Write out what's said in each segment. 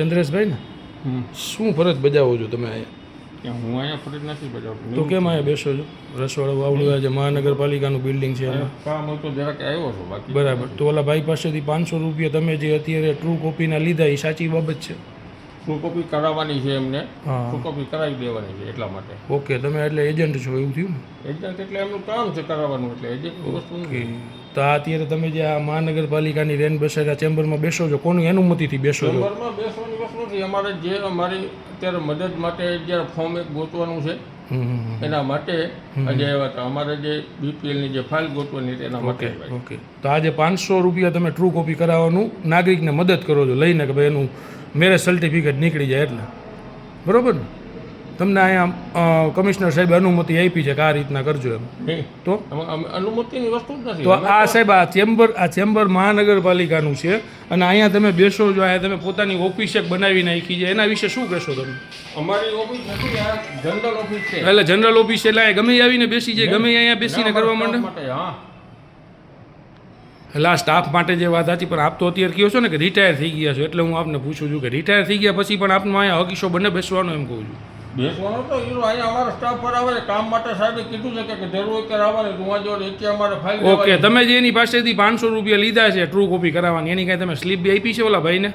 ચંદ્રેશભાઈ ને. શું ફરજ બજાવો છો તમે અહીંયા? હું અહીંયા ફરજ નથી બજાવતો. તો કેમ અહીંયા બેસો છો? રસવાડો વાવડું છે મહાનગરપાલિકાનું બિલ્ડિંગ છે કામ હોય તો જરાક આવ્યો છો બાકી બરાબર. તો ઓલા ભાઈ પાસેથી પાંચસો રૂપિયા તમે જે અત્યારે ટ્રુ કોપીના લીધા એ સાચી બાબત છે? ફૂલ કોપી કરાવવાની છે એમને. ફૂલ કોપી કરાવી દેવાની છે એટલા માટે. ઓકે તમે એટલે એજન્ટ છો એવું થયું એજન્ટ એટલે એમનું કામ છે કરાવવાનું એટલે એજન્ટ વસ્તુ તો આ અત્યારે તમે જે આ મહાનગરપાલિકાની રેન બસેરા ચેમ્બરમાં બેસો છો કોની અનુમતિથી બેસો છો? ચેમ્બરમાં બેસવાની વસ્તુ નથી. અમારે જે અમારી અત્યારે મદદ માટે જ્યારે ફોર્મ એક ગોતવાનું છે. એના માટે આજે આવ્યા હતા. અમારે જે બીપીએલની જે ફાઇલ ગોતવાની હતી એના માટે ઓકે તો આજે પાંચસો રૂપિયા તમે ટ્રુ કોપી કરાવવાનું નાગરિકને મદદ કરો છો લઈને કે ભાઈ એનું મેરેજ સર્ટિફિકેટ નીકળી જાય એટલે. બરાબર ને? તમને અહીંયા કમિશનર સાહેબ અનુમતિ આપી છે કે આ રીતના કરજો એમ. તો? અનુમતિની વસ્તુ જ નથી. તો આ સાહેબ આ ચેમ્બર આ ચેમ્બર મહાનગરપાલિકાનું છે અને અહીંયા તમે બેસો જો અહીંયા તમે પોતાની ઓફિસ એક બનાવી નાખી છે. એના વિશે શું કહેશો તમે? અમારી ઓફિસ નથી આ જનરલ ઓફિસ છે. એટલે જનરલ ઓફિસ એટલે ગમે આવીને બેસી જાય ગમે અહીંયા બેસીને કરવા માંડે? હા. એટલે સ્ટાફ માટે જે વાત હતી પણ આપ તો અત્યારે કહો છો ને કે રિટાયર થઈ ગયા છો એટલે હું આપને પૂછું છું કે રિટાયર થઈ ગયા પછી પણ આપનો અહીંયા હકીશો બને બેસવાનો એમ કહું છું. બેસવાનો તો હીરો અહીંયા અમારા સ્ટાફ પર આવે કામ માટે સાહેબે કીધું છે કે જરૂર હોય ત્યારે આવવાની. હું જોડે એટલે અમારે ફાઇલ ઓકે તમે જે એની પાસેથી પાંચસો રૂપિયા લીધા છે ટ્રુ કોપી કરાવવાની. એની કાંઈ તમે સ્લીપ બી આપી છે ઓલા ભાઈને?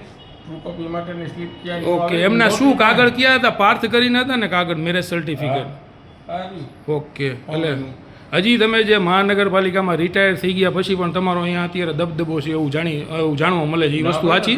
ટ્રુ કોપી માટેની સ્લીપ ક્યાં ઓકે એમના શું કાગળ ક્યાં હતા? પાર્થ કરીને હતા ને કાગળ મેરેજ સર્ટિફિકેટ ઓકે એટલે હજી તમે જે મહાનગરપાલિકામાં રિટાયર થઈ ગયા પછી પણ તમારો અહીંયા અત્યારે દબદબો છે એવું જાણી એવું જાણવા મળે છે એ વસ્તુ સાચી?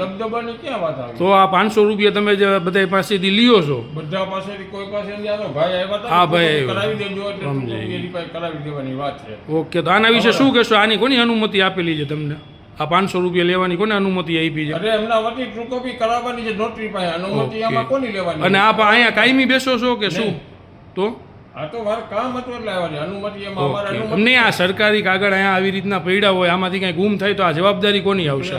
તો આ પાંચસો રૂપિયા તમે જે બધા પાસેથી લ્યો છો. બધા પાસેથી કોઈ પાસે ભાઈ હા, ભાઈ કરાવી દેવાની વાત છે. ઓકે તો આના વિશે શું કહેશો? આની કોની અનુમતિ આપેલી છે તમને? આ પાંચસો રૂપિયા લેવાની કોને અનુમતિ આપી છે? અરે એમના વતી ટ્રુ કોપી કરાવવાની છે નોટરી પાસે. અનુમતિ આમાં કોની લેવાની? અને આપ અહીંયા કાયમી બેસો છો કે શું? તો? આ તો મારે કામ હતું એટલે આવ્યા છે. અનુમતિ એમાં અમારે ઓકે. અનુમતિ અમને આ સરકારી કાગળ અહીંયા આવી રીતના પડ્યા હોય આમાંથી કાંઈ ગુમ થાય તો આ જવાબદારી કોની આવશે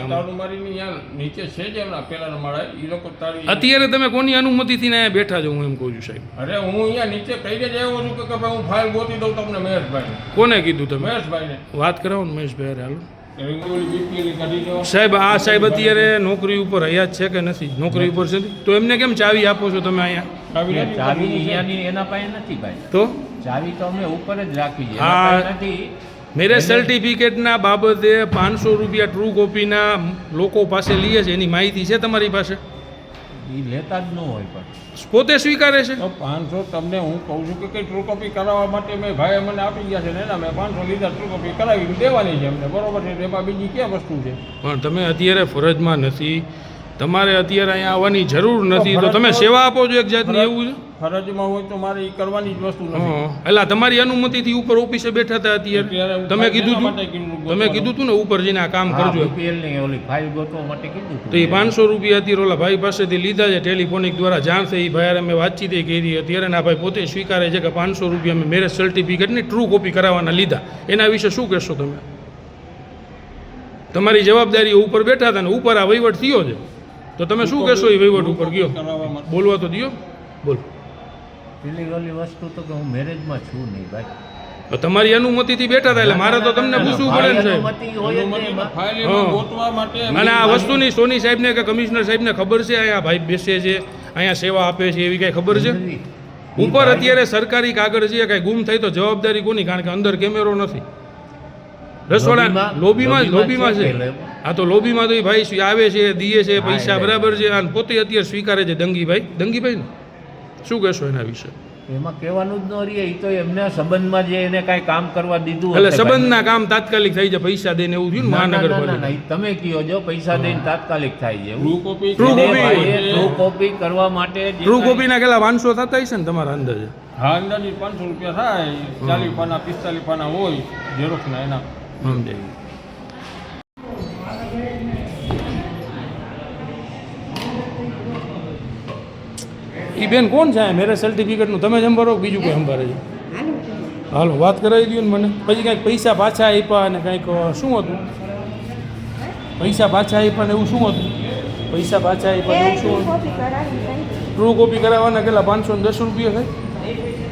નીચે છે જ એમના પેલાના માળા. એ લોકો તારી અત્યારે તમે કોની અનુમતિથી અહીંયા બેઠા છો હું એમ કહું છું સાહેબ? અરે હું અહીંયા નીચે કહીને જ આવ્યો છું કે ભાઈ હું ફાઇલ ગોતી દઉં તમને મહેશભાઈ કોને કીધું તમે? મહેશભાઈને. વાત કરાવો ને મહેશભાઈ અરે હાલો સાહેબ આ સાહેબ અત્યારે નોકરી ઉપર હયાત છે કે નથી? નોકરી ઉપર છે? તો એમને કેમ ચાવી આપો છો તમે અહીંયા? ચાવી અહીંયાની એના પાસે નથી ભાઈ. તો? ચાવી તો અમે ઉપર જ રાખી છે. હા. નથી. મેરેજ સર્ટિફિકેટના બાબતે પાંચસો રૂપિયા ટ્રુ કોપીના લોકો પાસે લઈએ છે એની માહિતી છે તમારી પાસે? એ લેતા જ ન હોય પણ. પોતે સ્વીકારે છે? તો પાંચસો તમને હું કહું છું કે કઈ ટ્રુ કોપી કરાવવા માટે મેં ભાઈ મને આપી ગયા છે ને એના મેં પાંચસો લીધા ટ્રુ કોપી કરાવી દેવાની છે એમને. બરોબર છે? એમાં બીજી ક્યાં વસ્તુ છે? પણ તમે અત્યારે ફરજમાં નથી. તમારે અત્યારે અહીંયા આવવાની જરૂર નથી. તો તમે સેવા આપો છો એક જાતની એવું છે? ફરજમાં હોય તો મારે એ કરવાની જ વસ્તુ નથી. હા. એટલે તમારી અનુમતિથી ઉપર ઓફિસે બેઠા હતા અત્યારે? તમે કીધું હતું તમે કીધું હતું ને ઉપર જઈને આ કામ કરજો. ઓલી ફાઇલ ગોતવા માટે કીધું તો. એ પાંચસો રૂપિયા અત્યારે ઓલા ભાઈ પાસેથી લીધા છે ટેલિફોનિક દ્વારા જાણ થઈ એ ભાઈ હારે મેં વાતચીત કરી. અત્યારે ના ભાઈ પોતે સ્વીકારે છે કે પાંચસો રૂપિયા મેં મેરેજ સર્ટિફિકેટની ટ્રુ કોપી કરાવવાના લીધા. એના વિશે શું કહેશો તમે? તમારી જવાબદારી ઉપર બેઠા હતા ને ઉપર આ વહીવટ થયો છે. તો તમે શું કહેશો એ વહીવટ ઉપર? ગયો. બોલવા તો દો બોલ. પેલી ઓલી વસ્તુ તો કે હું મેરેજમાં છું નહીં ભાઈ. તો તમારી અનુમતિથી બેઠા હતા એટલે મારે તો તમને પૂછવું પડે ને અને આ વસ્તુની સોની સાહેબને કે કમિશનર સાહેબને ખબર છે? અહીંયા ભાઈ બેસે છે અહીંયા સેવા આપે છે એવી કાંઈ ખબર છે? ઉપર અત્યારે સરકારી કાગળ છે કાંઈ ગુમ થાય તો જવાબદારી કોની? કારણ કે અંદર કેમેરો નથી. રસોડા લોબીમાં- લોબીમાં છે આ તો લોબીમાં તો એ ભાઈ આવે છે દીએ છે પૈસા બરાબર છે અને પોતે અત્યારે સ્વીકારે છે દંગીભાઈ. દંગીભાઈ ને શું કહેશો એના વિશે? એમાં કહેવાનું જ ન રહીએ એ તો એમને સંબંધમાં જે એને કાંઈ કામ કરવા દીધું એટલે સંબંધના કામ તાત્કાલિક થઈ જાય પૈસા દઈને એવું થયું મહાનગરપાલિકા તમે કયો જો પૈસા દઈને તાત્કાલિક થાય છે ટ્રુ કોપી ટ્રુ copy. કરવા માટે ટ્રુ કોપીના કેટલા પાંચસો થતા હશે ને તમારા અંદાજે? હા અંદાજે પાંચસો રૂપિયા થાય ચાલીસ પાના પિસ્તાલીસ પાના હોય ઝેરોક્ષના એના. સમજાય એ બેન કોણ છે? મેરેજ સર્ટિફિકેટનું તમે જ સંભાળો બીજું કોઈ સંભાળે છે? હાલો વાત કરાવી દઉં ને મને. પછી કાંઈક પૈસા પાછા આપ્યા અને કાંઈક શું હતું? પૈસા પાછા આપ્યા ને એવું શું હતું? પૈસા પાછા આપ્યા ને એવું શું હતું? કોપી ટ્રુ કોપી કરાવવાના કેટલા? પાંચસો ને દસ રૂપિયા થાય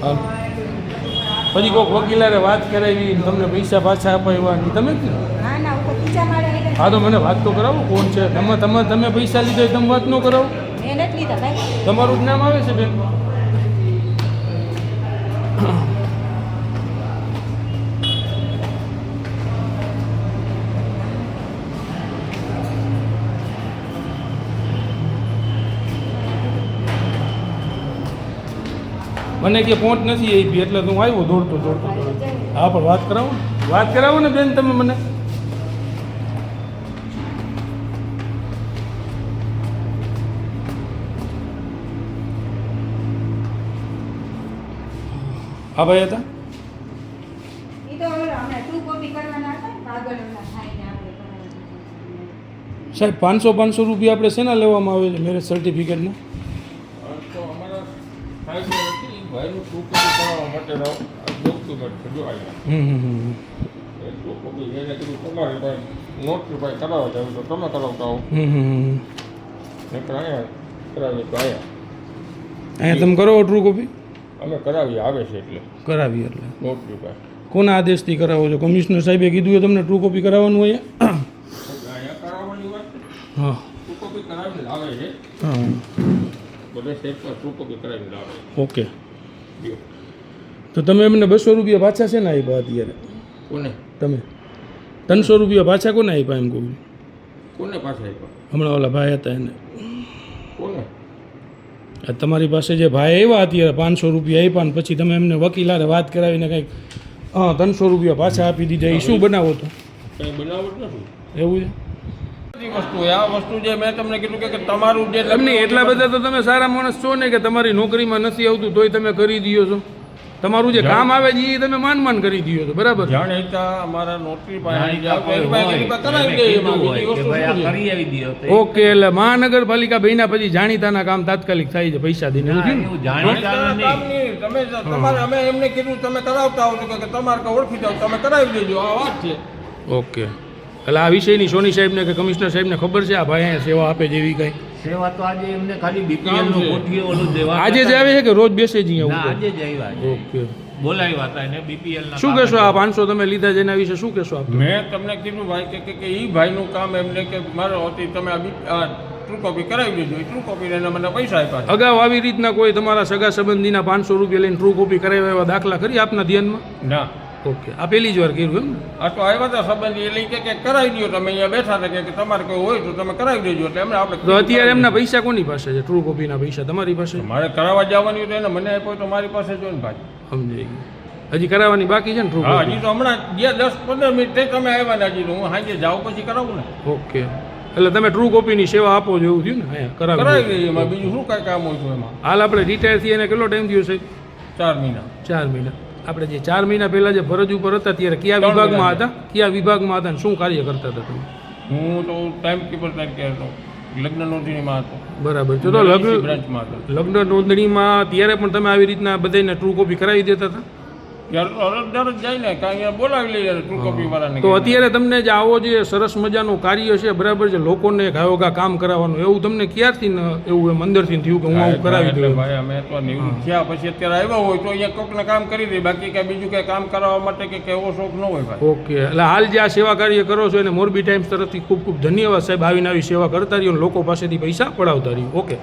હાલો. પછી કોઈક વકીલારે વાત કરાવી તમને પૈસા પાછા અપાવ્યા તમે હા તો મને વાત તો કરાવો કોણ છે? તમે તમે તમે પૈસા લીધા એ તમે વાત ન કરાવો. તમારું જ નામ આવે છે બેન? મને કે પહોંચ નથી આવી એટલે હું આવ્યો દોડતો દોડતો. હા પણ વાત કરાવો. વાત કરાવો ને બેન તમે મને હા ભાઈ હતા. સાહેબ પાંચસો પાંચસો રૂપિયા આપણે શેના લેવામાં આવે છે મેરેજ સર્ટિફિકેટના તો અમારા સાહેબ નથી ભાઈનું ટુ કોપી માટે ડોક્યુમેન્ટ છે જો આવ્યા હમ હમ હમ એ ટુ કોપી એને કીધું તમારે ભાઈ નોટરી ભાઈ કરાવવા જાવ તો તમે કરાવતા હો. નકર અહીંયા કરાવીએ તો અહીંયા. અહીંયા તમે કરો ટ્રુ કોપી અમે કરાવીએ આવે છે એટલે. કરાવી એટલે. નોટરી ભાઈ. કોના આદેશથી કરાવો છો? કમિશનર સાહેબે કીધું એ તમને ટ્રુ કોપી કરાવવાનું હોય? અહીંયા કરાવવાની હા. ટ્રુ કોપી કરાવીને લાવે છે? હા. બધે સેટ પર ટુ કોપી કરાવીને લાવે ઓકે તો તમે એમને બસો રૂપિયા પાછા છે ને આપ્યા અત્યારે? કોને? તમે? ત્રણસો રૂપિયા પાછા કોને આપ્યા એમ કહું કોને પાછા આપ્યા હમણાં ઓલા ભાઈ હતા એને. કોને? આ તમારી પાસે જે ભાઈ આવ્યા અત્યારે પાંચસો રૂપિયા આપ્યા ને પછી તમે એમને વકીલારે વાત કરાવીને કંઈક હા ત્રણસો રૂપિયા પાછા આપી દીધા. એ શું બનાવો તો? કંઈ બનાવટ નથી. એવું છે? વસ્તુ આ વસ્તુ જે મેં તમને કીધું કે તમારું જે એટલા બધા તો તમે સારા માણસ છો ને કે તમારી નોકરીમાં નથી આવતું તોય તમે કરી દો છો. તમારું જે કામ આવે છે એ તમે માન માન કરી દો છો બરાબર? જાણીતા અમારા પાસે જાઓ, ઓકે એટલે મહાનગરપાલિકા ભાઈના પછી જાણીતાના કામ તાત્કાલિક થાય છે પૈસા દઈને. તમે તમારે અમે એમને કીધું તમે કરાવતા આવજો કે તમારે કોઈ ઓળખી જાવ તમે કરાવી દેજો. આ વાત છે. ઓકે. એટલે આ વિષયની સોની સાહેબને કે કમિશનર સાહેબને ખબર છે? આ ભાઈ અહીંયા સેવા આપે જેવી કંઈ. સેવા તો આજે એમને ખાલી બીપીએલ કામનું છે. ગોઠવી ઓલું દેવા આજે જ આવે છે કે રોજ બેસે જ અહીંયા આજે જ આવ્યા ઓકે. બોલાવ્યા હતા એને બીપીએલ શું કહેશો આ પાંચસો તમે લીધા છે એના વિશે શું કહેશો આપ મેં તમને કીધું ભાઈ કે- કે એ ભાઈનું કામ એમને કે મારો હતી તમે આ ટ્રુ કોપી કરાવી દેજો. ટ્રુ કોપી એને મને પૈસા આપ્યા અગાઉ આવી રીતના કોઈ તમારા સગા સંબંધીના પાંચસો રૂપિયા લઈને ટ્રુ કોપી કરાવ્યા એવા દાખલા કરી આપના ધ્યાનમાં? ના. ઓકે. આ પહેલી જ વાર કર્યું એમ? આ તો આવ્યા હતા સંબંધી. એટલે કે કે કરાવી દો તમે અહીંયા બેઠા હતા. કે તમારે કોઈ હોય તો તમે કરાવી દેજો. એટલે એમને આપણે તો અત્યારે એમના પૈસા કોની પાસે છે? ટ્રુ કોપીના પૈસા તમારી પાસે? મારે કરાવવા જવાની હોય તો એને મને આપ્યો તો મારી પાસે જો ને ભાઈ. સમજાઈ ગયું. હજી કરાવવાની બાકી છે ને ટ્રુ હા હજી તો હમણાં જે દસ પંદર મિનિટ થઈ તમે આવ્યા ને હજી હું સાંજે જાઉં પછી કરાવું ને. ઓકે. એટલે તમે ટ્રુ કોપીની સેવા આપો છો એવું થયું ને? હા કરાવી કરાવી દઈએ એમાં. બીજું શું કાંઈ કામ હોય છે એમાં? હાલ આપણે રિટાયર થઈએ એને કેટલો ટાઈમ થયો છે? ચાર મહિના. ચાર મહિના. આપણે જે ચાર મહિના પહેલા જે ફરજ ઉપર હતા ત્યારે કયા વિભાગમાં હતા? કયા વિભાગમાં હતા અને શું કાર્ય કરતા હતા તમે? હું તો ટાઈમ કીપર તરીકે હતો. લગ્ન નોંધણીમાં હતો. બરાબર. તો લગ્ન બ્રાન્ચમાં હતો. લગ્ન નોંધણીમાં ત્યારે પણ તમે આવી રીતના બધાને ટ્રુ કોપી કરાવી દેતા હતા? તો અત્યારે તમને જે આવો જે સરસ મજાનું કાર્ય છે બરાબર છે લોકોને ગાયોગા કામ કરાવવાનું એવું તમને ક્યારથી એવું એમ અંદરથી થયું કે હું આવું કરાવી દઉં? ભાઈ અમે તો નિવૃત્ત થયા પછી અત્યારે આવ્યા હોય તો અહીંયા કોકને કામ કરી દે બાકી કાંઈ બીજું કાંઈ કામ કરાવવા માટે કે કે એવો શોખ ન હોય ભાઈ. ઓકે એટલે હાલ જે આ સેવા કાર્ય કરો છો એને મોરબી ટાઈમ્સ તરફથી ખૂબ ખૂબ ધન્યવાદ સાહેબ આવીને આવી સેવા કરતા રહ્યો લોકો પાસેથી પૈસા પડાવતા રહ્યો. ઓકે.